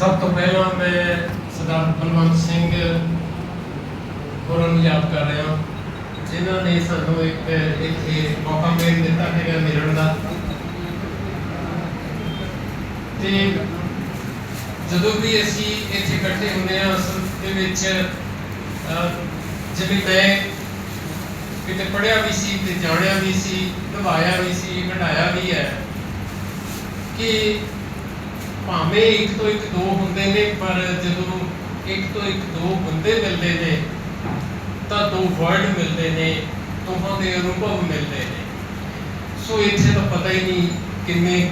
ਸਭ ਤੋਂ ਪਹਿਲਾਂ ਮੈਂ ਸਰਦਾਰ ਬਲਵੰਤ ਸਿੰਘ ਹੋਰਾਂ ਨੂੰ ਯਾਦ ਕਰ ਰਿਹਾ ਜਿਨ੍ਹਾਂ ਨੇ ਸਾਨੂੰ ਇੱਕ ਇੱਥੇ ਮੌਕਾ ਮਿਲ ਦਿੱਤਾ ਹੈਗਾ ਮਿਲਣ ਦਾ। ਤੇ ਜਦੋਂ ਵੀ ਅਸੀਂ ਇੱਥੇ ਇਕੱਠੇ ਹੁੰਦੇ ਹਾਂ ਅਸਲ ਦੇ ਵਿੱਚ ਜਿਵੇਂ ਮੈਂ ਕਿਤੇ ਪੜਿਆ ਵੀ ਸੀ ਤੇ ਜਾਣਿਆ ਵੀ ਸੀ ਨਿਭਾਇਆ ਵੀ ਸੀ ਘਟਾਇਆ ਵੀ ਹੈ ਕਿ ਭਾਵੇਂ ਇੱਕ ਤੋਂ ਇੱਕ ਦੋ ਹੁੰਦੇ ਨੇ, ਪਰ ਜਦੋਂ ਇੱਕ ਤੋਂ ਇੱਕ ਦੋ ਬੰਦੇ ਮਿਲਦੇ ਨੇ, ਤਾਂ ਦੋ ਵਰਡ ਮਿਲਦੇ ਨੇ, ਦੋਹਾਂ ਦੇ ਅਨੁਭਵ ਮਿਲਦੇ ਨੇ। ਸੋ ਇੱਥੇ ਤਾਂ ਪਤਾ ਹੀ ਨਹੀਂ ਕਿੰਨੇ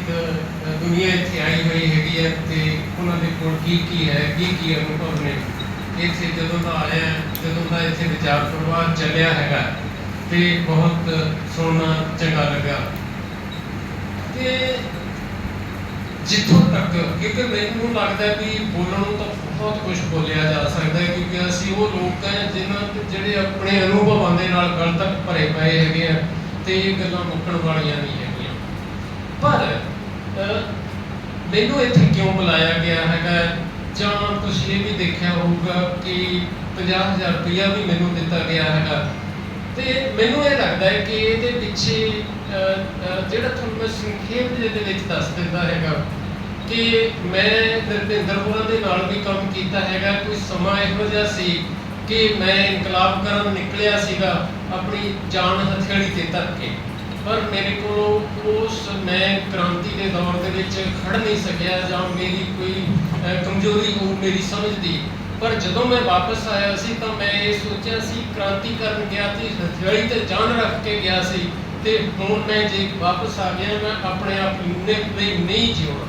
ਦੁਨੀਆ ਇੱਥੇ ਆਈ ਹੋਈ ਹੈਗੀ ਹੈ ਤੇ ਉਹਨਾਂ ਦੇ ਕੋਲ ਕੀ ਕੀ ਹੈ, ਕੀ ਕੀ ਅਨੁਭਵ ਨੇ। ਇੱਥੇ ਜਦੋਂ ਦਾ ਆਇਆ, ਜਦੋਂ ਦਾ ਇੱਥੇ ਵਿਚਾਰ ਪ੍ਰਵਾਹ ਚੱਲਿਆ ਹੈਗਾ, ਤੇ ਬਹੁਤ ਸੋਹਣਾ, ਚੰਗਾ ਲੱਗਾ। ਤੇ ਜਿੱਥੋਂ ਤੱਕ? ਕਿਉਂਕਿ ਮੈਨੂੰ ਲੱਗਦਾ ਵੀ ਬੋਲਣ ਨੂੰ ਤਾਂ ਬਹੁਤ ਕੁਝ ਬੋਲਿਆ ਜਾ ਸਕਦਾ ਹੈ, ਕਿਉਂਕਿ ਅਸੀਂ ਉਹ ਲੋਕ ਹੈ ਜਿਨ੍ਹਾਂ ਜਿਹੜੇ ਆਪਣੇ ਅਨੁਭਵਾਂ ਦੇ ਨਾਲ ਗਲ ਤੱਕ ਭਰੇ ਪਏ ਹੈਗੇ ਆ ਤੇ ਇਹ ਗੱਲਾਂ ਮੁੱਕਣ ਵਾਲੀਆਂ ਨਹੀਂ ਹੈਗੀਆਂ। ਪਰ ਮੈਨੂੰ ਇੱਥੇ ਕਿਉਂ ਬੁਲਾਇਆ ਗਿਆ ਹੈਗਾ? ਜਾਂ ਤੁਸੀਂ ਇਹ ਵੀ ਦੇਖਿਆ ਹੋਊਗਾ ਕਿ 50000 ਰੁਪਇਆ ਵੀ ਮੈਨੂੰ ਦਿੱਤਾ ਗਿਆ ਹੈਗਾ। ਤੇ ਮੈਨੂੰ ਇਹ ਲੱਗਦਾ ਹੈ ਕਿ ਇਹਦੇ ਪਿੱਛੇ ਜਿਹੜਾ ਤੁਹਾਨੂੰ ਮੈਂ ਸੰਖੇਪ ਦੇ ਵਿੱਚ ਦੱਸ ਦਿੰਦਾ ਹੈਗਾ ਕਿ ਮੈਂ ਨਰਿੰਦਰ ਹੋਰਾਂ ਦੇ ਨਾਲ ਵੀ ਕੰਮ ਕੀਤਾ ਹੈਗਾ, ਕੋਈ ਸਮਾਂ ਇਹੋ ਜਿਹਾ ਸੀ ਕਿ ਮੈਂ ਇਨਕਲਾਬ ਕਰਨ ਨਿਕਲਿਆ ਸੀਗਾ ਆਪਣੀ ਜਾਨ ਹਥਿਆਰੀ ਤੇ ਧਰ ਕੇ ਪਰ ਮੇਰੇ ਕੋਲ ਉਸ ਮੈਂ ਕ੍ਰਾਂਤੀ ਦੇ ਦੌਰ ਦੇ ਵਿੱਚ ਖੜ ਨਹੀਂ ਸਕਿਆ ਜਾਂ ਮੇਰੀ ਕੋਈ ਕਮਜ਼ੋਰੀ ਹੋ ਮੇਰੀ ਸਮਝ ਦੀ। ਪਰ ਜਦੋਂ ਮੈਂ ਵਾਪਸ ਆਇਆ ਸੀ ਤਾਂ ਮੈਂ ਇਹ ਸੋਚਿਆ ਸੀ ਕ੍ਰਾਂਤੀ ਕਰਨ ਗਿਆ ਸੀ ਹਥਿਆਰੀ ਤੇ ਜਾਨ ਰੱਖ ਕੇ ਗਿਆ ਸੀ। ਤੇ ਹੁਣ ਮੈਂ ਜੇ ਵਾਪਸ ਆ ਗਿਆ, ਮੈਂ ਆਪਣੇ ਆਪ ਨੂੰ ਲਈ ਨਹੀਂ ਜਿਉਣਾ।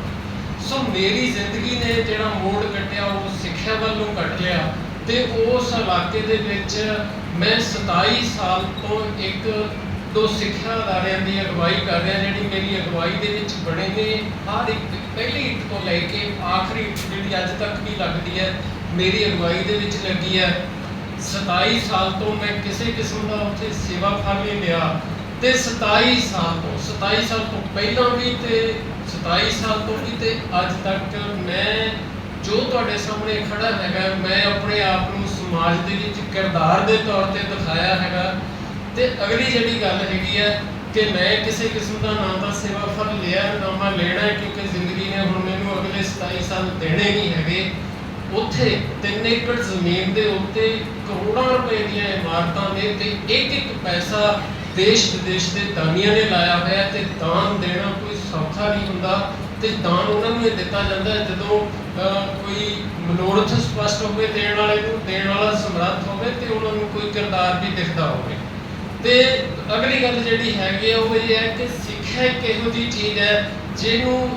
ਸੋ ਮੇਰੀ ਜ਼ਿੰਦਗੀ ਨੇ ਜਿਹੜਾ ਮੋੜ ਕੱਟਿਆ ਉਹ ਸਿੱਖਿਆ ਵੱਲੋਂ ਕੱਟਿਆ ਤੇ ਉਸ ਇਲਾਕੇ ਦੇ ਵਿੱਚ ਮੈਂ 27 ਸਾਲ ਤੋਂ ਇੱਕ ਦੋ ਸਿੱਖਿਆ ਅਦਾਰਿਆਂ ਦੀ ਅਗਵਾਈ ਕਰ ਰਿਹਾ, ਜਿਹੜੀ ਮੇਰੀ ਅਗਵਾਈ ਦੇ ਵਿੱਚ ਬਣੇ ਨੇ। ਹਰ ਇੱਕ, ਪਹਿਲੀ ਇੱਟ ਤੋਂ ਲੈ ਕੇ ਆਖਰੀ ਜਿਹੜੀ ਅੱਜ ਤੱਕ ਵੀ ਲੱਗਦੀ ਹੈ, ਮੇਰੀ ਅਗਵਾਈ ਦੇ ਵਿੱਚ ਲੱਗੀ ਹੈ। 27 ਸਾਲ ਤੋਂ ਮੈਂ ਕਿਸੇ ਕਿਸਮ ਦਾ ਉੱਥੇ ਸੇਵਾ ਫਲ ਨਹੀਂ ਲਿਆ। ਤੇ 27 ਸਾਲ ਤੋਂ 27 ਸਾਲ ਤੋਂ ਪਹਿਲਾਂ ਵੀ ਤੇ 27 ਸਾਲ ਤੋਂ ਵੀ ਤੇ ਅੱਜ ਤੱਕ ਮੈਂ ਜੋ ਤੁਹਾਡੇ ਸਾਹਮਣੇ ਖੜਾ ਹੈਗਾ, ਮੈਂ ਆਪਣੇ ਆਪ ਨੂੰ ਸਮਾਜ ਦੇ ਵਿੱਚ ਕਿਰਦਾਰ ਦੇ ਤੌਰ ਤੇ ਦਿਖਾਇਆ ਹੈਗਾ। ਤੇ ਅਗਲੀ ਜਿਹੜੀ ਗੱਲ ਹੈਗੀ ਹੈ ਕਿ ਮੈਂ ਕਿਸੇ ਕਿਸਮ ਦਾ ਨਾ ਤਾਂ ਸੇਵਾ ਫਲ ਲਿਆ, ਨਾ ਮੈਂ ਲੈਣਾ, ਕਿਉਂਕਿ ਜ਼ਿੰਦਗੀ ਨੇ ਹੁਣ ਮੈਨੂੰ ਅਗਲੇ 27 ਸਾਲ ਦੇਣੇ ਨਹੀਂ ਹੈਗੇ। ਉੱਥੇ 3 ਏਕੜ ਜ਼ਮੀਨ ਦੇ ਉੱਤੇ ਕਰੋੜਾਂ ਰੁਪਏ ਦੀਆਂ ਇਮਾਰਤਾਂ ਦੇ ਤੇ ਇੱਕ ਇੱਕ ਪੈਸਾ ਦੇਸ਼ ਵਿਦੇਸ਼ ਦੇ ਦਾਨੀਆਂ ਨੇ ਲਾਇਆ ਹੋਇਆ ਤੇ ਦਾਨ ਦੇਣਾ ਕੋਈ ਸੌਖਾ ਨਹੀਂ ਹੁੰਦਾ ਤੇ ਦਾਨ ਉਹਨਾਂ ਨੂੰ ਇਹ ਦਿੱਤਾ ਜਾਂਦਾ ਹੈ। ਜਦੋਂ ਕੋਈ ਮਨੋਰਥ ਸਪਸ਼ਟ ਹੋਵੇ ਦੇਣ ਵਾਲੇ ਨੂੰ, ਦੇਣ ਵਾਲਾ ਸਮਰੱਥ ਹੋਵੇ ਤੇ ਉਹਨਾਂ ਨੂੰ ਕੋਈ ਕਿਰਦਾਰ ਵੀ ਦਿਖਦਾ ਹੋਵੇ। ਤੇ ਅਗਲੀ ਗੱਲ ਜਿਹੜੀ ਹੈਗੀ ਆ, ਉਹ ਇਹ ਹੈ ਕਿ ਸਿੱਖਿਆ ਇੱਕ ਇਹੋ ਜਿਹੀ ਚੀਜ਼ ਹੈ ਜਿਹਨੂੰ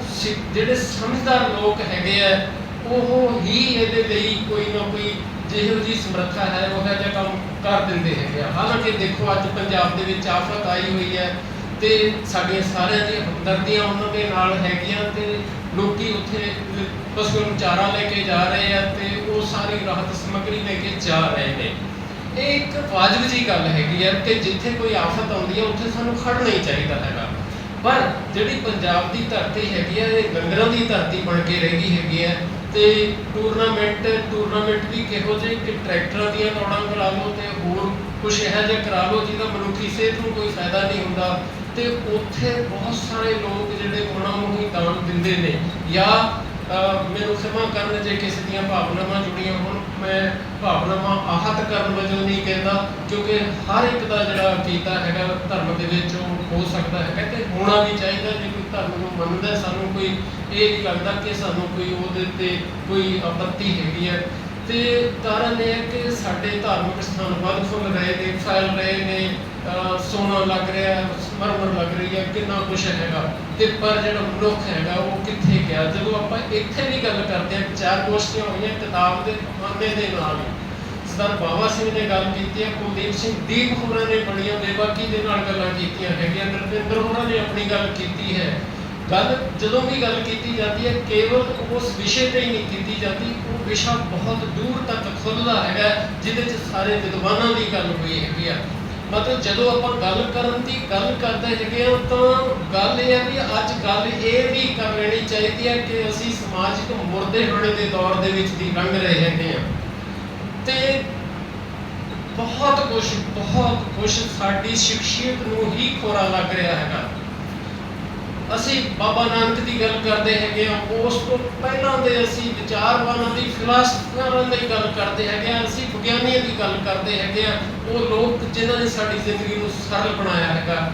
ਜਿਹੜੇ ਸਮਝਦਾਰ ਲੋਕ ਹੈਗੇ ਆ, ਉਹ ਹੀ ਇਹਦੇ ਲਈ ਕੋਈ ਨਾ ਕੋਈ ਜਿਹੋ ਜੀ ਸਮਰੱਥਾ ਹੈ, ਉਹ ਜਿਹਾ ਕੰਮ ਕਰ ਦਿੰਦੇ ਹੈਗੇ ਆ। ਹਾਲਾਂਕਿ ਦੇਖੋ, ਅੱਜ ਪੰਜਾਬ ਦੇ ਵਿੱਚ ਆਫਤ ਆਈ ਹੋਈ ਹੈ ਤੇ ਸਾਡੀਆਂ ਸਾਰਿਆਂ ਦੀਆਂ ਹਮਦਰਦੀਆਂ ਉਹਨਾਂ ਦੇ ਨਾਲ ਹੈਗੀਆਂ ਤੇ ਲੋਕੀ ਉੱਥੇ ਪਸ਼ੂਆਂ ਚਾਰਾ ਲੈ ਕੇ ਜਾ ਰਹੇ ਆ ਤੇ ਉਹ ਸਾਰੀ ਰਾਹਤ ਸਮੱਗਰੀ ਲੈ ਕੇ ਜਾ ਰਹੇ ਨੇ। ਇਹ ਇੱਕ ਵਾਜਬ ਜੀ ਗੱਲ ਹੈਗੀ ਹੈ ਕਿ ਜਿੱਥੇ ਕੋਈ ਆਫਤ ਆਉਂਦੀ ਹੈ ਉੱਥੇ ਸਾਨੂੰ ਖੜ ਹੀ ਚਾਹੀਦਾ ਹੈਗਾ। ਪਰ ਜਿਹੜੀ ਪੰਜਾਬ ਦੀ ਧਰਤੀ ਹੈਗੀ ਹੈ ਇਹ ਲੰਗਰਾਂ ਦੀ ਧਰਤੀ ਬਣ ਕੇ ਰਹਿ ਹੈਗੀ ਹੈ ਤੇ ਟੂਰਨਾਮੈਂਟ ਟੂਰਨਾਮੈਂਟ ਵੀ ਕਿਹੋ ਜਿਹੇ ਕਿ ਟਰੈਕਟਰਾਂ ਦੀਆਂ ਦੌੜਾਂ ਕਰਾ ਲਓ ਤੇ ਹੋਰ ਕੁਝ ਇਹੋ ਜਿਹਾ ਕਰਾ ਲਓ ਜਿਹਦਾ ਮਨੁੱਖੀ ਸਿਹਤ ਨੂੰ ਕੋਈ ਫਾਇਦਾ ਨਹੀਂ ਹੁੰਦਾ। ਤੇ ਉੱਥੇ ਬਹੁਤ ਸਾਰੇ ਲੋਕ ਜਿਹੜੇ ਉਹਨਾਂ ਨੂੰ ਹੀ ਦਾਨ ਦਿੰਦੇ ਨੇ ਜਾਂ ਮੈਨੂੰ ਸਮਾਂ ਕਰਨ ਜੇ ਕਿਸੇ ਦੀਆਂ ਭਾਵਨਾਵਾਂ ਜੁੜੀਆਂ ਹੋਣ, ਮੈਂ ਭਾਵਨਾਵਾਂ ਆਹਤ ਕਰਨ ਵਜੋਂ ਨਹੀਂ ਕਹਿੰਦਾ, ਕਿਉਂਕਿ ਹਰ ਇੱਕ ਦਾ ਜਿਹੜਾ ਕੀਤਾ ਹੈਗਾ, ਧਰਮ ਦੇ ਵਿੱਚ ਉਹ ਹੋ ਸਕਦਾ ਹੈਗਾ ਤੇ ਹੋਣਾ ਵੀ ਚਾਹੀਦਾ, ਜੇ ਕੋਈ ਧਰਮ ਨੂੰ ਮੰਨਦਾ ਸਾਨੂੰ ਕੋਈ ਇਹ ਨਹੀਂ ਲੱਗਦਾ ਕਿ ਸਾਨੂੰ ਕੋਈ ਉਹਦੇ ਤੇ ਕੋਈ ਆਪੱਤੀ ਹੈਗੀ ਹੈ। ਤੇ ਕਾਰਨ ਇਹ ਹੈ ਕਿ ਸਾਡੇ ਧਾਰਮਿਕ ਸਥਾਨ ਵੱਧ ਫੁੱਲ ਰਹੇ ਨੇ, ਫੈਲ ਰਹੇ ਨੇ ਸੋਨਾ ਲੱਗ ਰਿਹਾ ਹੈ ਮਰਮਰ ਲੱਗ ਰਹੀ ਹੈ, ਕਿੰਨਾ ਕੁਛ ਹੈਗਾ। ਤੇ ਪਰ ਜਿਹੜਾ ਮਨੁੱਖ ਹੈਗਾ, ਉਹ ਕਿੱਥੇ ਗਿਆ? ਜਦੋਂ ਆਪਾਂ ਇੱਥੇ ਵੀ ਗੱਲ ਕਰਦੇ ਹਾਂ, ਚਾਰ ਗੋਸ਼ਟੀਆਂ ਹੋਈਆਂ ਕਿਤਾਬ ਦੇ ਆਨੇ ਦੇ ਨਾਲ। ਸਰਦਾਰ ਬਾਬਾ ਸਿੰਘ ਨੇ ਗੱਲ ਕੀਤੀ ਹੈ, ਕੁਲਦੀਪ ਸਿੰਘ ਦੀਪ ਹੋਰਾਂ ਨੇ ਬੜੀਆਂ ਬੇਬਾਕੀ ਦੇ ਨਾਲ ਗੱਲਾਂ ਕੀਤੀਆਂ ਹੈਗੀਆਂ, ਨਰਿੰਦਰ ਹੋਰਾਂ ਨੇ ਆਪਣੀ ਗੱਲ ਕੀਤੀ ਹੈ। ਗੱਲ ਜਦੋਂ ਵੀ ਗੱਲ ਕੀਤੀ ਜਾਂਦੀ ਹੈ, ਕੇਵਲ ਉਸ ਵਿਸ਼ੇ ਤੇ ਹੀ ਨਹੀਂ ਕੀਤੀ ਜਾਂਦੀ, ਉਹ ਵਿਸ਼ਾ ਬਹੁਤ ਦੂਰ ਤੱਕ ਖੁੱਲਦਾ ਹੈਗਾ, ਜਿਹਦੇ 'ਚ ਸਾਰੇ ਵਿਦਵਾਨਾਂ ਦੀ ਗੱਲ ਹੋਈ ਹੈਗੀ ਆ। ਮਤਲਬ ਜਦੋਂ ਆਪਾਂ ਗੱਲ ਕਰਨ ਦੀ ਗੱਲ ਕਰਦੇ ਹੈਗੇ ਆ ਤਾਂ ਗੱਲ ਇਹ ਹੈ ਵੀ ਅੱਜ ਗੱਲ ਇਹ ਵੀ ਕਰ ਲੈਣੀ ਚਾਹੀਦੀ ਹੈ ਕਿ ਅਸੀਂ ਸਮਾਜਿਕ ਮੁਰਦੇ ਹੋਣੇ ਦੇ ਦੌਰ ਦੇ ਵਿੱਚ ਦੀ ਲੰਘ ਰਹੇ ਹੈਗੇ ਆ ਤੇ ਬਹੁਤ ਕੁਝ ਬਹੁਤ ਕੁਝ ਸਾਡੀ ਸ਼ਖਸੀਅਤ ਨੂੰ ਹੀ ਖੋਰਾ ਲੱਗ ਰਿਹਾ ਹੈਗਾ। ਅਸੀਂ ਬਾਬਾ ਨਾਨਕ ਦੀ ਗੱਲ ਕਰਦੇ ਹੈਗੇ ਆ ਉਸ ਤੋਂ ਪਹਿਲਾਂ ਦੇ ਅਸੀਂ ਵਿਚਾਰਵਾਨਾਂ ਦੀ, ਫਿਲਾਸਫਰਾਂ ਦੀ ਗੱਲ ਕਰਦੇ ਹੈਗੇ ਆ ਅਸੀਂ ਵਿਗਿਆਨੀਆਂ ਦੀ ਗੱਲ ਕਰਦੇ ਹੈਗੇ ਆ ਉਹ ਲੋਕ ਜਿਨ੍ਹਾਂ ਨੇ ਸਾਡੀ ਜ਼ਿੰਦਗੀ ਨੂੰ ਸਰਲ ਬਣਾਇਆ ਹੈਗਾ।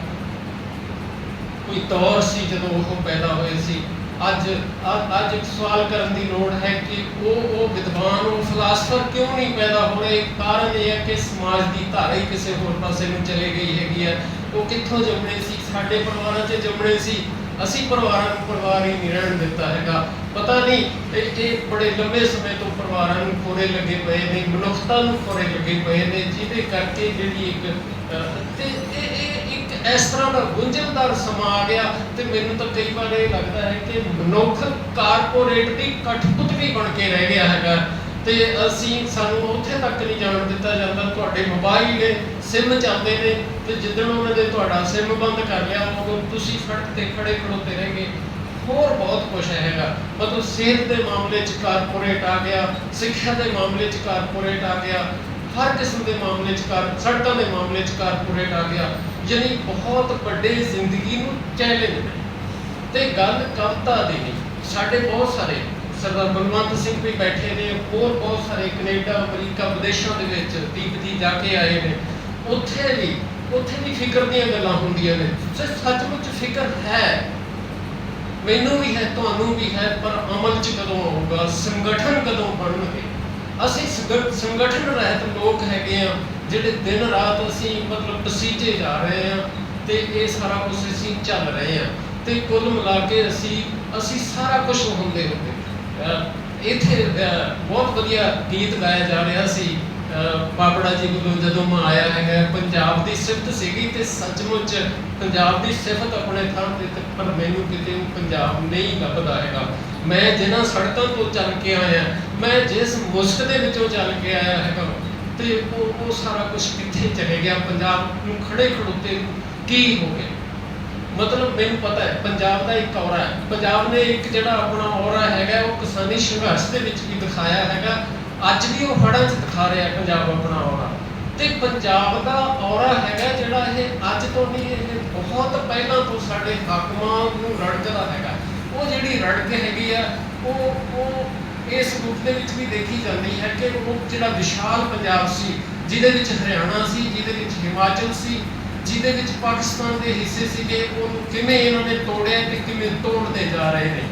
ਕੋਈ ਦੌਰ ਸੀ ਜਦੋਂ ਉਹ ਪੈਦਾ ਹੋਏ ਸੀ। ਅੱਜ ਅੱਜ ਇੱਕ ਸਵਾਲ ਕਰਨ ਦੀ ਲੋੜ ਹੈ ਕਿ ਉਹ ਉਹ ਵਿਦਵਾਨ, ਉਹ ਫਿਲਾਸਫਰ ਕਿਉਂ ਨਹੀਂ ਪੈਦਾ ਹੋ ਰਹੇ? ਕਾਰਨ ਇਹ ਹੈ ਕਿ ਸਮਾਜ ਦੀ ਧਾਰਾ ਹੀ ਕਿਸੇ ਹੋਰ ਪਾਸੇ ਨੂੰ ਚਲੇ ਗਈ ਹੈਗੀ ਹੈ। ਉਹ ਕਿੱਥੋਂ ਜੰਮਣੇ ਸੀ? ਸਾਡੇ ਪਰਿਵਾਰਾਂ 'ਚ ਜੰਮਣੇ ਸੀ। ਅਸੀਂ ਪਰਿਵਾਰਾਂ ਨੂੰ ਪਰਿਵਾਰ ਹੀ ਨਹੀਂ ਰਹਿਣ ਦਿੱਤਾ ਹੈਗਾ। ਪਤਾ ਨਹੀਂ, ਇਹ ਇਹ ਬੜੇ ਲੰਬੇ ਸਮੇਂ ਤੋਂ ਪਰਿਵਾਰਾਂ ਨੂੰ ਖੋਰੇ ਲੱਗੇ ਪਏ ਨੇ, ਮਨੁੱਖਤਾ ਨੂੰ ਖੋਰੇ ਲੱਗੇ ਪਏ ਨੇ, ਜਿਹਦੇ ਕਰਕੇ ਜਿਹੜੀ ਇੱਕ ਤੇ ਇਹ ਇੱਕ ਇਸ ਤਰ੍ਹਾਂ ਦਾ ਗੁੰਝਲਦਾਰ ਸਮਾਂ ਆ ਗਿਆ ਤੇ ਮੈਨੂੰ ਤਾਂ ਕਈ ਵਾਰ ਇਹ ਲੱਗਦਾ ਹੈ ਕਿ ਮਨੁੱਖ ਕਾਰਪੋਰੇਟ ਦੀ ਕਠਪੁਤਲੀ ਬਣ ਕੇ ਰਹਿ ਗਿਆ ਹੈਗਾ। ਤੇ ਅਸੀਂ ਸਾਨੂੰ ਉੱਥੇ ਤੱਕ ਨਹੀਂ ਜਾਣ ਦਿੱਤਾ ਜਾਂਦਾ। ਤੁਹਾਡੇ ਮੋਬਾਈਲ ਨੇ ਸਿਮ ਚੱਲਦੇ ਨੇ ਤੇ ਜਿੱਦਣ ਉਹਨਾਂ ਨੇ ਤੁਹਾਡਾ ਸਿਮ ਬੰਦ ਕਰ ਲਿਆ, ਉਦੋਂ ਤੁਸੀਂ ਸੜਕ ਤੇ ਖੜੇ ਖੜੋਤੇ ਰਹਿਗੇ। ਹੋਰ ਬਹੁਤ ਕੁਝ ਹੈਗਾ। ਮਤਲਬ ਸਿਹਤ ਦੇ ਮਾਮਲੇ 'ਚ ਕਾਰਪੋਰੇਟ ਆ ਗਿਆ, ਸਿੱਖਿਆ ਦੇ ਮਾਮਲੇ 'ਚ ਕਾਰਪੋਰੇਟ ਆ ਗਿਆ, ਹਰ ਕਿਸਮ ਦੇ ਮਾਮਲੇ 'ਚ ਕਾਰ, ਸੜਕਾਂ ਦੇ ਮਾਮਲੇ 'ਚ ਕਾਰਪੋਰੇਟ ਆ ਗਿਆ। ਯਾਨੀ ਬਹੁਤ ਵੱਡੇ ਜ਼ਿੰਦਗੀ ਨੂੰ ਚੈਲੰਜ ਨੇ। ਤੇ ਗੱਲ ਕਵਿਤਾ ਦੀ ਨਹੀਂ, ਸਾਡੇ ਬਹੁਤ ਸਾਰੇ ਸਰਦਾਰ ਬਲਵੰਤ ਸਿੰਘ ਵੀ ਬੈਠੇ ਨੇ, ਹੋਰ ਬਹੁਤ ਸਾਰੇ ਕੈਨੇਡਾ, ਅਮਰੀਕਾ, ਵਿਦੇਸ਼ਾਂ ਦੇ ਵਿੱਚ ਦੀਪ ਜੀ ਜਾ ਕੇ ਆਏ ਨੇ। ਉੱਥੇ ਵੀ ਉੱਥੇ ਵੀ ਫਿਕਰ ਦੀਆਂ ਗੱਲਾਂ ਹੁੰਦੀਆਂ ਨੇ। ਸੋ ਸੱਚਮੁੱਚ ਫਿਕਰ ਹੈ। ਮੈਨੂੰ ਵੀ ਹੈ, ਤੁਹਾਨੂੰ ਵੀ ਹੈ, ਪਰ ਅਮਲ 'ਚ ਕਦੋਂ ਆਊਗਾ? ਸੰਗਠਨ ਕਦੋਂ ਬਣਨਗੇ? ਅਸੀਂ ਸੰਗਠਨ ਰਹਿਤ ਲੋਕ ਹੈਗੇ ਆ, ਜਿਹੜੇ ਦਿਨ ਰਾਤ ਅਸੀਂ ਮਤਲਬ ਪਸੀਜੇ ਜਾ ਰਹੇ ਆ ਤੇ ਇਹ ਸਾਰਾ ਕੁਝ ਅਸੀਂ ਚੱਲ ਰਹੇ ਆ। ਤੇ ਕੁੱਲ ਮਿਲਾ ਕੇ ਅਸੀਂ ਅਸੀਂ ਸਾਰਾ ਕੁਝ ਹੁੰਦੇ ਹੁੰਦੇ। ਇੱਥੇ ਬਹੁਤ ਵਧੀਆ ਗੀਤ ਗਾਇਆ ਜਾ ਰਿਹਾ ਸੀ। ਅਹ ਜੀ ਵੱਲੋਂ ਜਦੋਂ ਮੈਂ ਆਇਆ ਹੈਗਾ ਪੰਜਾਬ ਦੀ ਸਿਫਤ ਸੀਗੀ ਤੇ ਸੱਚਮੁੱਚ ਪੰਜਾਬ ਦੀ ਸਿਫਤ ਆਪਣੇ ਥਾਂ ਤੇ ਪਰ ਮੈਨੂੰ ਕਿਤੇ ਉਹ ਪੰਜਾਬ ਨਹੀਂ ਲੱਭਦਾ ਹੈਗਾ। ਮੈਂ ਜਿਨ੍ਹਾਂ ਸੜਕਾਂ ਤੋਂ ਚੱਲ ਕੇ ਆਇਆ, ਮੈਂ ਜਿਸ ਮੁਸਕ ਦੇ ਵਿੱਚੋਂ ਚੱਲ ਕੇ ਆਇਆ ਹੈਗਾ, ਤੇ ਉਹ ਉਹ ਸਾਰਾ ਕੁਝ ਕਿੱਥੇ ਚਲੇ ਗਿਆ? ਪੰਜਾਬ ਨੂੰ ਖੜੇ ਖੜੋਤੇ ਕੀ ਹੋ ਗਿਆ? ਮਤਲਬ ਮੈਨੂੰ ਪਤਾ ਹੈ, ਪੰਜਾਬ ਦਾ ਇੱਕ ਔਰਾ ਹੈ। ਪੰਜਾਬ ਨੇ ਇੱਕ ਜਿਹੜਾ ਆਪਣਾ ਔਰਾ ਹੈਗਾ, ਉਹ ਕਿਸਾਨੀ ਸੰਘਰਸ਼ ਦੇ ਵਿੱਚ ਵੀ ਦਿਖਾਇਆ ਹੈਗਾ। ਅੱਜ ਵੀ ਉਹ ਹੜਾਂ 'ਚ ਦਿਖਾ ਰਿਹਾ ਪੰਜਾਬ ਆਪਣਾ ਔਰਾ ਤੇ ਪੰਜਾਬ ਦਾ ਔਰਾ ਹੈਗਾ ਜਿਹੜਾ ਇਹ ਅੱਜ ਤੋਂ ਨਹੀਂ, ਇਹ ਬਹੁਤ ਪਹਿਲਾਂ ਤੋਂ ਸਾਡੇ ਹਾਕਮਾਂ ਨੂੰ ਰੜਕਦਾ ਹੈਗਾ। ਉਹ ਜਿਹੜੀ ਰੜਕ ਹੈਗੀ ਆ, ਉਹ ਉਹ ਇਸ ਰੂਪ ਦੇ ਵਿੱਚ ਵੀ ਦੇਖੀ ਜਾਂਦੀ ਹੈ ਕਿ ਉਹ ਜਿਹੜਾ ਵਿਸ਼ਾਲ ਪੰਜਾਬ ਸੀ, ਜਿਹਦੇ ਵਿੱਚ ਹਰਿਆਣਾ ਸੀ, ਜਿਹਦੇ ਵਿੱਚ ਹਿਮਾਚਲ ਸੀ, ਜਿਹਦੇ ਵਿੱਚ ਪਾਕਿਸਤਾਨ ਦੇ ਹਿੱਸੇ ਸੀਗੇ, ਉਹਨੂੰ ਕਿਵੇਂ ਇਹਨਾਂ ਨੇ ਤੋੜਿਆ ਤੇ ਕਿਵੇਂ ਤੋੜਦੇ ਜਾ ਰਹੇ ਨੇ।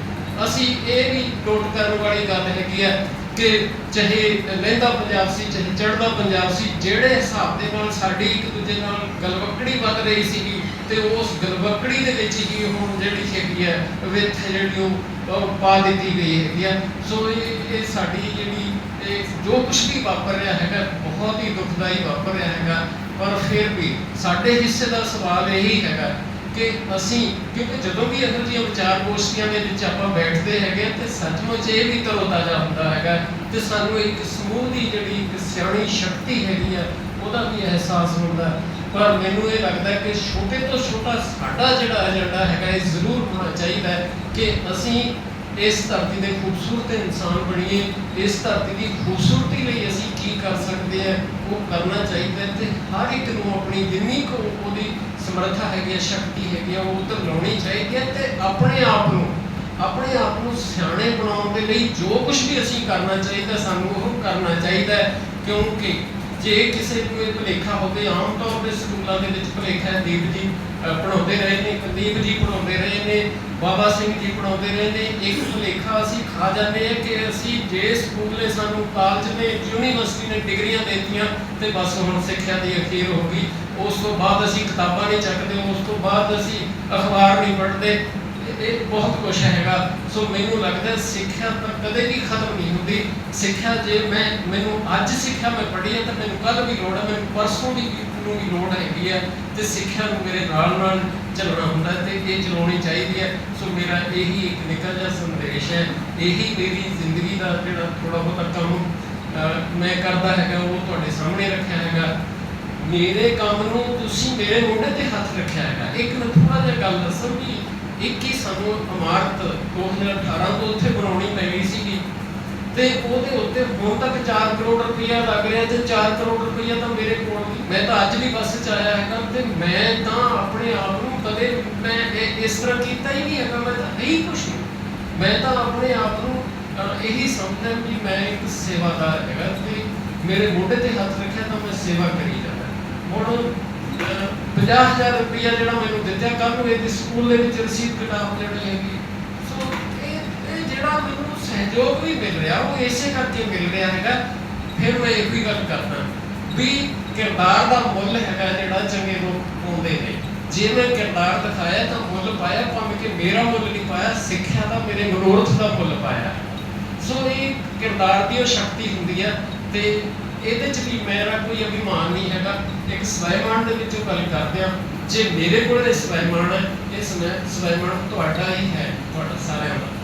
ਅਸੀਂ ਇਹ ਵੀ ਨੋਟ ਕਰਨ ਵਾਲੀ ਗੱਲ ਹੈਗੀ ਆ ਕਿ ਚਾਹੇ ਲਹਿੰਦਾ ਪੰਜਾਬ ਸੀ, ਚਾਹੇ ਚੜ੍ਹਦਾ ਪੰਜਾਬ ਸੀ, ਜਿਹੜੇ ਹਿਸਾਬ ਦੇ ਨਾਲ ਸਾਡੀ ਇੱਕ ਦੂਜੇ ਨਾਲ ਗਲਵਕੜੀ ਵੱਧ ਰਹੀ ਸੀਗੀ ਤੇ ਉਸ ਗਲਵਕੜੀ ਦੇ ਵਿੱਚ ਹੀ ਹੁਣ ਜਿਹੜੀ ਹੈਗੀ ਹੈ ਵਿੱਚ ਜਿਹੜੀ ਉਹ ਪਾ ਦਿੱਤੀ ਗਈ ਹੈਗੀ ਆ। ਸੋ ਇਹ ਇਹ ਸਾਡੀ ਜਿਹੜੀ, ਇਹ ਜੋ ਕੁਝ ਵੀ ਵਾਪਰ ਰਿਹਾ ਹੈਗਾ, ਬਹੁਤ ਹੀ ਦੁਖਦਾਈ ਵਾਪਰ ਰਿਹਾ ਹੈਗਾ। ਪਰ ਫਿਰ ਵੀ ਸਾਡੇ ਹਿੱਸੇ ਦਾ ਸਵਾਲ ਇਹੀ ਹੈਗਾ ਕਿ ਅਸੀਂ, ਕਿਉਂਕਿ ਜਦੋਂ ਵੀ ਇਹੋ ਜਿਹੀਆਂ ਵਿਚਾਰ ਗੋਸ਼ਟੀਆਂ ਦੇ ਵਿੱਚ ਆਪਾਂ ਬੈਠਦੇ ਹੈਗੇ ਆ ਤੇ ਸੱਚਮੁੱਚ ਇਹ ਵੀ ਤਰੋਤਾਜ਼ਾ ਹੁੰਦਾ ਹੈਗਾ ਤੇ ਸਾਨੂੰ ਇੱਕ ਸਮੂਹ ਦੀ ਜਿਹੜੀ ਇੱਕ ਸਿਆਣੀ ਸ਼ਕਤੀ ਹੈਗੀ ਆ, ਉਹਦਾ ਵੀ ਅਹਿਸਾਸ ਹੁੰਦਾ ਪਰ ਮੈਨੂੰ ਇਹ ਲੱਗਦਾ ਕਿ ਛੋਟੇ ਤੋਂ ਛੋਟਾ ਸਾਡਾ ਜਿਹੜਾ ਏਜੰਡਾ ਹੈਗਾ, ਇਹ ਜ਼ਰੂਰ ਹੋਣਾ ਚਾਹੀਦਾ ਕਿ ਅਸੀਂ ਇਸ ਧਰਤੀ ਦੇ ਖੂਬਸੂਰਤ ਇਨਸਾਨ ਬਣੀਏ, ਇਸ ਧਰਤੀ ਦੀ ਖੂਬਸੂਰਤੀ ਲਈ ਅਸੀਂ ਕੀ ਕਰ ਸਕਦੇ ਆ, ਉਹ ਕਰਨਾ ਚਾਹੀਦਾ ਤੇ ਹਰ ਇੱਕ ਨੂੰ ਆਪਣੀ ਜਿੰਨੀ ਕੁ ਉਹਦੀ ਸਮਰੱਥਾ ਹੈਗੀ ਹੈ ਸ਼ਕਤੀ ਹੈਗੀ ਹੈ ਉਹ ਉੱਧਰ ਲਾਉਣੀ ਚਾਹੀਦੀ ਹੈ ਤੇ ਆਪਣੇ ਆਪ ਨੂੰ, ਆਪਣੇ ਆਪ ਨੂੰ ਸਿਆਣੇ ਬਣਾਉਣ ਦੇ ਲਈ ਜੋ ਕੁਝ ਵੀ ਅਸੀਂ ਕਰਨਾ ਚਾਹੀਦਾ, ਸਾਨੂੰ ਉਹ ਕਰਨਾ ਚਾਹੀਦਾ ਹੈ। ਕਿਉਂਕਿ ਜੇ ਕਿਸੇ ਨੂੰ ਇਹ ਭੁਲੇਖਾ ਹੋਵੇ, ਆਮ ਤੌਰ ਤੇ ਸਕੂਲਾਂ ਦੇ ਵਿੱਚ ਭੁਲੇਖਾ ਹੈ ਦੀਪ ਜੀ ਅਹ ਪੜ੍ਹਾਉਂਦੇ ਰਹੇ ਨੇ, ਕੁਲਦੀਪ ਜੀ ਪੜ੍ਹਾਉਂਦੇ ਰਹੇ ਨੇ, ਬਾਬਾ ਸਿੰਘ ਜੀ ਪੜ੍ਹਾਉਂਦੇ ਰਹੇ ਨੇ, ਇੱਕ ਭੁਲੇਖਾ ਅਸੀਂ ਖਾ ਜਾਂਦੇ ਹਾਂ ਕਿ ਅਸੀਂ ਜੇ ਸਕੂਲ ਨੇ ਸਾਨੂੰ ਕਾਲਜ ਨੇ ਯੂਨੀਵਰਸਿਟੀ ਨੇ ਡਿਗਰੀਆਂ ਦੇ ਦਿੱਤੀਆਂ ਤੇ ਬਸ ਹੁਣ ਸਿੱਖਿਆ ਦੀ ਅਖੀਰ ਹੋ ਗਈ। ਉਸ ਤੋਂ ਬਾਅਦ ਅਸੀਂ ਕਿਤਾਬਾਂ ਨਹੀਂ ਚੱਕਦੇ, ਉਸ ਤੋਂ ਬਾਅਦ ਅਸੀਂ ਅਖਬਾਰ ਨਹੀਂ ਪੜ੍ਹਦੇ। ਇਹ- ਬਹੁਤ ਕੁਝ ਹੈਗਾ। ਸੋ ਮੈਨੂੰ ਲੱਗਦਾ ਸਿੱਖਿਆ ਤਾਂ ਕਦੇ ਵੀ ਖਤਮ ਨਹੀਂ ਹੁੰਦੀ। ਸਿੱਖਿਆ ਜੇ ਮੈਂ ਮੈਨੂੰ ਅੱਜ ਸਿੱਖਿਆ ਮੈਂ ਪੜ੍ਹੀ ਹੈ ਤਾਂ ਮੈਨੂੰ ਕੱਲ ਵੀ ਲੋੜ ਹੈ, ਮੈਨੂੰ ਪਰਸੋਂ ਵੀ ਨੂੰ ਵੀ ਲੋੜ ਹੈਗੀ ਹੈ ਤੇ ਸਿੱਖਿਆ ਨੂੰ ਮੇਰੇ ਨਾਲ ਨਾਲ ਚੱਲਣਾ ਹੁੰਦਾ ਤੇ ਇਹ ਚਲਾਉਣੀ ਚਾਹੀਦੀ ਹੈ। ਸੋ ਮੇਰਾ ਇਹੀ ਇੱਕ ਨਿੱਕਾ ਜਿਹਾ ਸੰਦੇਸ਼ ਹੈ। ਇਹੀ ਮੇਰੀ ਜ਼ਿੰਦਗੀ ਦਾ ਜਿਹੜਾ ਥੋੜਾ ਬਹੁਤਾ ਕੰਮ ਮੈਂ ਕਰਦਾ ਹੈਗਾ, ਉਹ ਤੁਹਾਡੇ ਸਾਹਮਣੇ ਰੱਖਿਆ ਹੈਗਾ। ਮੇਰੇ ਕੰਮ ਨੂੰ ਤੁਸੀਂ ਮੇਰੇ ਮੋਢੇ ਤੇ ਹੱਥ ਰੱਖਿਆ ਹੈਗਾ। ਇੱਕ ਮੈਂ ਥੋੜਾ ਜਿਹਾ ਗੱਲ ਦੱਸਾਂ ਵੀ ਇੱਕ ਹੀ ਸਾਨੂੰ ਇਮਾਰਤ 2018 ਤੋਂ ਉੱਥੇ ਬਣਾਉਣੀ ਪੈ ਤੇ ਉਹਦੇ ਉੱਤੇ ਹੁਣ ਤੱਕ 4 ਕਰੋੜ ਰੁਪਈਆ ਲੱਗ ਰਿਹਾ ਤੇ 4 ਕਰੋੜ ਰੁਪਈਆ ਤਾਂ ਮੇਰੇ ਕੋਲ ਨਹੀਂ। ਮੈਂ ਤਾਂ ਅੱਜ ਵੀ ਬੱਸ 'ਚ ਆਇਆ ਹੈਗਾ ਤੇ ਮੈਂ ਤਾਂ ਆਪਣੇ ਆਪ ਨੂੰ ਕਦੇ ਮੈਂ ਇਸ ਤਰ੍ਹਾਂ ਕੀਤਾ ਹੀ ਨਹੀਂ ਹੈਗਾ, ਮੈਂ ਤਾਂ ਇਹੀ ਕੁਛ ਮੈਂ ਤਾਂ ਆਪਣੇ ਆਪ ਨੂੰ ਇਹੀ ਸਮਝਦਾ ਕਿ ਮੈਂ ਇੱਕ ਸੇਵਾਦਾਰ ਹੈਗਾ ਤੇ ਮੇਰੇ ਮੋਢੇ ਤੇ ਹੱਥ ਰੱਖਿਆ ਤਾਂ ਮੈਂ ਸੇਵਾ ਕਰੀ ਜਾਣਾ ਹੁਣ 50000 ਰੁਪਈਆ ਜਿਹੜਾ ਮੈਨੂੰ ਦਿੱਤਾ ਕੱਲ ਨੂੰ ਇਹਦੇ ਸਕੂਲ ਦੇ ਵਿੱਚ ਰਸੀਦ ਕਿਤਾਬ ਜਿਹੜੀ ਹੈਗੀ। ਜਿਹੜਾ ਮੈਨੂੰ ਸਹਿਯੋਗ ਵੀ ਮਿਲ ਰਿਹਾ, ਉਹ ਇਸੇ ਕਰਕੇ ਮਿਲ ਰਿਹਾ ਹੈਗਾ, ਫਿਰ ਮੈਂ ਇਹ ਵੀ ਗੱਲ ਕਰਦਾ ਵੀ ਕਿਰਦਾਰ ਦਾ ਮੁੱਲ ਹੈਗਾ ਜਿਹੜਾ ਚੰਗੇ ਲੋਕ ਪਾਉਂਦੇ ਨੇ। ਜੇ ਮੈਂ ਕਿਰਦਾਰ ਦਿਖਾਇਆ ਤਾਂ ਮੁੱਲ ਪਾਇਆ, ਭਾਵੇਂ ਕਿ ਮੇਰਾ ਮੁੱਲ ਨਹੀਂ ਪਾਇਆ, ਸਿੱਖਿਆ ਦਾ ਮੇਰੇ ਮਨੋਰਥ ਦਾ ਮੁੱਲ ਪਾਇਆ। ਸੋ ਇਹ ਕਿਰਦਾਰ ਦੀ ਉਹ ਸ਼ਕਤੀ ਹੁੰਦੀ ਆ ਤੇ ਇਹਦੇ ਚ ਵੀ ਮੇਰਾ ਕੋਈ ਅਭਿਮਾਨ ਨਹੀਂ ਹੈਗਾ। ਇੱਕ ਸਵੈਮਾਨ ਦੇ ਵਿੱਚੋਂ ਗੱਲ ਕਰਦੇ ਆ ਜੇ ਮੇਰੇ ਕੋਲ ਇਹ ਸਵੈਮਾਨ ਹੈ ਇਹ ਸਵੈਮਾਨ ਤੁਹਾਡਾ ਹੀ ਹੈ, ਤੁਹਾਡਾ ਸਾਰਿਆਂ ਦਾ।